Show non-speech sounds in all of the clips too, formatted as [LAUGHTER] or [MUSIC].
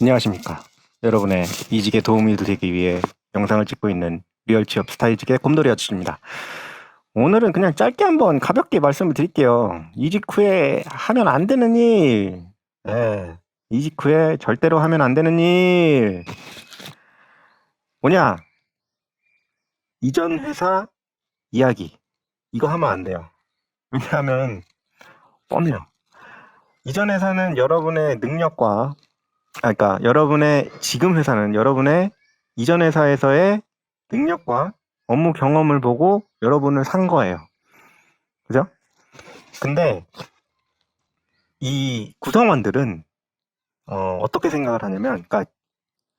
안녕하십니까. 여러분의 이직에 도움이 되기 위해 영상을 찍고 있는 리얼 취업 스타일직의 곰돌이 아저씨입니다. 오늘은 그냥 짧게 한번 가볍게 말씀을 드릴게요. 이직 후에 하면 안 되는 일. 예. 이직 후에 절대로 하면 안 되는 일. 뭐냐? 이전 회사 이야기. 이거 하면 안 돼요. 왜냐하면 뻔해요. 이전 회사는 여러분의 능력과 아, 그러니까 여러분의 지금 회사는 여러분의 이전 회사에서의 능력과 업무 경험을 보고 여러분을 산 거예요. 그죠? 근데 이 구성원들은 어, 어떻게 생각을 하냐면, 그러니까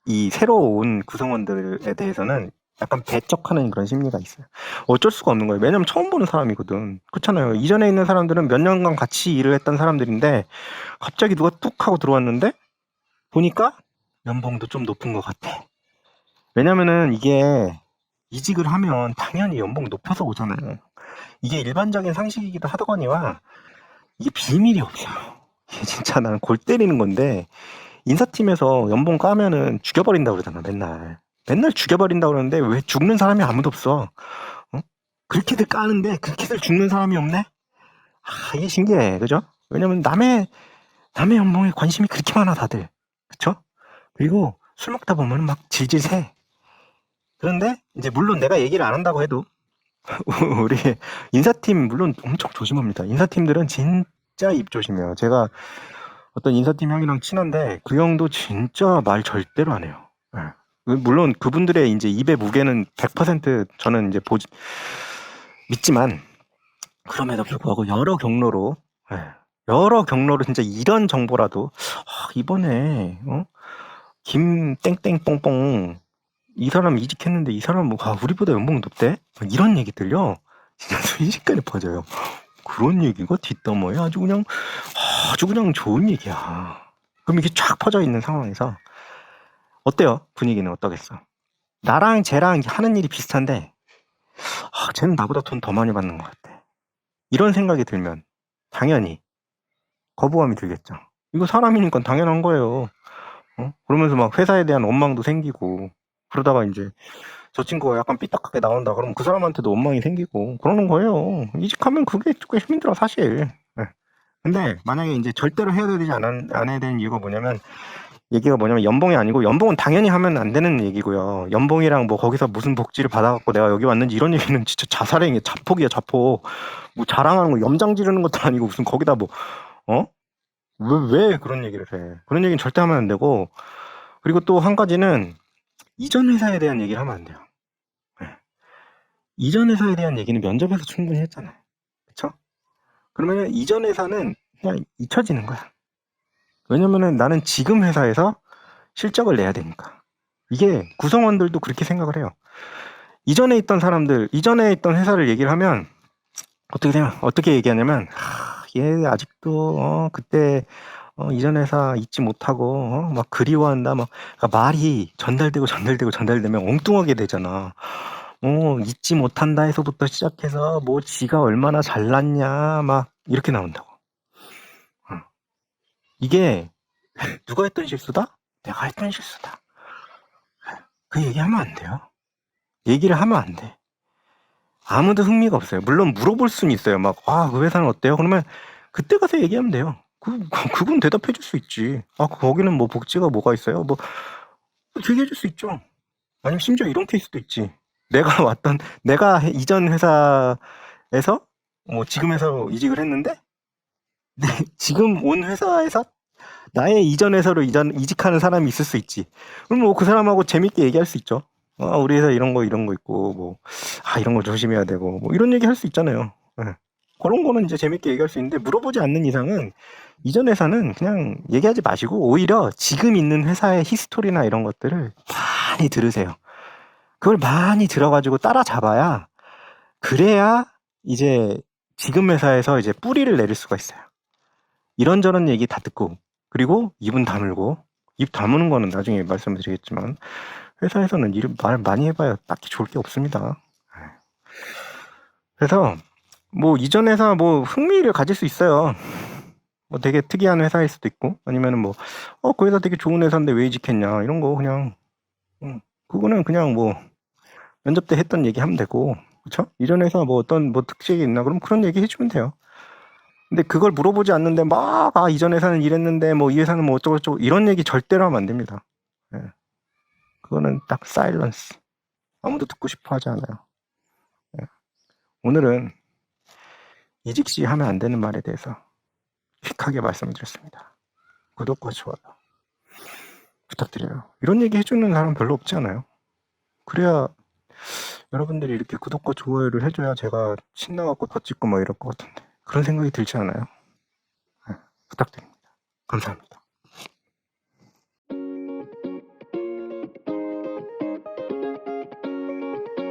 이 새로 온 구성원들에 대해서는 약간 배척하는 그런 심리가 있어요. 어쩔 수가 없는 거예요. 왜냐면 처음 보는 사람이거든. 그렇잖아요. 이전에 있는 사람들은 몇 년간 같이 일을 했던 사람들인데 갑자기 누가 뚝 하고 들어왔는데 보니까 연봉도 좀 높은 것 같아. 왜냐면은 이게 이직을 하면 당연히 연봉 높아서 오잖아요. 이게 일반적인 상식이기도 하더거니와 이게 비밀이 없어요. 이게 진짜 나는 골 때리는 건데 인사팀에서 연봉 까면은 죽여버린다 그러잖아 맨날. 맨날 죽여버린다 그러는데 왜 죽는 사람이 아무도 없어? 어? 그렇게들 까는데 그렇게들 죽는 사람이 없네? 아 이게 신기해 그죠? 왜냐면 남의 남의 연봉에 관심이 그렇게 많아 다들. 그쵸? 그리고 술 먹다 보면 막 질질 새. 그런데 이제 물론 내가 얘기를 안 한다고 해도 [LAUGHS] 우리 인사팀 물론 엄청 조심합니다. 인사팀들은 진짜 입 조심해요. 제가 어떤 인사팀 형이랑 친한데 그 형도 진짜 말 절대로 안 해요. 예. 물론 그분들의 이제 입의 무게는 100% 저는 이제 보지 믿지만 그럼에도 불구하고 여러 경로로 예, 여러 경로로 진짜 이런 정보라도 아, 이번에 어? 김 땡땡 뽕뽕 이 사람 이직했는데 이 사람 뭐 아, 우리보다 연봉 높대? 막 이런 얘기 들려. 진짜 순식간에 퍼져요. 그런 얘기가 뒷담화에 아주 그냥 아주 그냥 좋은 얘기야. 그럼 이게 쫙 퍼져 있는 상황에서 어때요? 분위기는 어떠겠어? 나랑 쟤랑 하는 일이 비슷한데 아, 쟤는 나보다 돈 더 많이 받는 것 같아. 이런 생각이 들면 당연히 거부감이 들겠죠. 이거 사람이니까 당연한 거예요. 어? 그러면서 막 회사에 대한 원망도 생기고 그러다가 이제 저 친구가 약간 삐딱하게 나온다 그러면 그 사람한테도 원망이 생기고 그러는 거예요. 이직하면 그게 조금 힘들어 사실. 예. 근데 만약에 이제 절대로 해야 되지 않, 안 해야 되는 이유가 뭐냐면 얘기가 뭐냐면 연봉이 아니고 연봉은 당연히 하면 안 되는 얘기고요. 연봉이랑 뭐 거기서 무슨 복지를 받아갖고 내가 여기 왔는지 이런 얘기는 진짜 자살행위, 자폭이야 자폭. 뭐 자랑하는 거 염장 지르는 것도 아니고 무슨 거기다 뭐 어? 왜, 왜 그런 얘기를 해? 그런 얘기는 절대 하면 안 되고, 그리고 또 한 가지는, 이전 회사에 대한 얘기를 하면 안 돼요. 네. 이전 회사에 대한 얘기는 면접에서 충분히 했잖아요. 그쵸? 그러면 이전 회사는 그냥 잊혀지는 거야. 왜냐면은 나는 지금 회사에서 실적을 내야 되니까. 이게 구성원들도 그렇게 생각을 해요. 이전에 있던 사람들, 이전에 있던 회사를 얘기를 하면, 어떻게 생각, 어떻게 얘기하냐면, 하, 얘 아직도 어, 그때 어, 이전 회사 잊지 못하고 어, 막 그리워한다 막 그러니까 말이 전달되고 전달되고 전달되면 엉뚱하게 되잖아. 어, 잊지 못한다 해서부터 시작해서 뭐 지가 얼마나 잘났냐 막 이렇게 나온다고. 어. 이게 누가 했던 실수다? 내가 했던 실수다. 그 얘기하면 안 돼요. 얘기를 하면 안 돼. 아무도 흥미가 없어요. 물론 물어볼 수는 있어요. 막, 아, 그 회사는 어때요? 그러면 그때 가서 얘기하면 돼요. 그, [LAUGHS] 그- 그건 대답해 줄 수 있지. 아, 거기는 뭐 복지가 뭐가 있어요? 뭐, 얘기해 줄 수 있죠. 아니면 심지어 이런 케이스도 있지. 내가 [LAUGHS] 왔던, 내가 해- 이전 회사에서, 뭐, 지금 회사로 이직을 했는데, 네, [LAUGHS] 지금 온 회사에서 나의 이전 회사로 이전, 이직하는 사람이 있을 수 있지. 그럼 뭐 그 사람하고 재밌게 얘기할 수 있죠. 아, 우리 회사 이런 거, 이런 거 있고, 뭐, 아, 이런 거 조심해야 되고, 뭐, 이런 얘기 할 수 있잖아요. 예. 그런 거는 이제 재밌게 얘기할 수 있는데, 물어보지 않는 이상은, 이전 회사는 그냥 얘기하지 마시고, 오히려 지금 있는 회사의 히스토리나 이런 것들을 많이 들으세요. 그걸 많이 들어가지고 따라잡아야, 그래야 이제 지금 회사에서 이제 뿌리를 내릴 수가 있어요. 이런저런 얘기 다 듣고, 그리고 입은 다물고, 입 다무는 거는 나중에 말씀드리겠지만, 회사에서는 일을 말 많이 해봐야 딱히 좋을 게 없습니다. 그래서 뭐 이전 회사 뭐 흥미를 가질 수 있어요. 뭐 되게 특이한 회사일 수도 있고 아니면은 뭐어그 되게 좋은 회사인데 왜 이직했냐 이런 거 그냥 음, 그거는 그냥 뭐 면접 때 했던 얘기 하면 되고 그렇죠? 이전 회사 뭐 어떤 뭐 특징이 있나 그럼 그런 얘기 해주면 돼요. 근데 그걸 물어보지 않는데 막 아 이전 회사는 이랬는데 뭐 이 회사는 뭐 어쩌고 저쩌고 이런 얘기 절대로 하면 안 됩니다. 예. 그거는 딱 사일런스. 아무도 듣고 싶어 하지 않아요. 예. 오늘은 이직 시 하면 안 되는 말에 대해서 퀵하게 말씀드렸습니다. 구독과 좋아요 부탁드려요. 이런 얘기 해주는 사람 별로 없지 않아요? 그래야 여러분들이 이렇게 구독과 좋아요를 해줘야 제가 신나갖고 더 찍고 막 이럴 것 같은데 그런 생각이 들지 않아요? 네, 부탁드립니다. 감사합니다.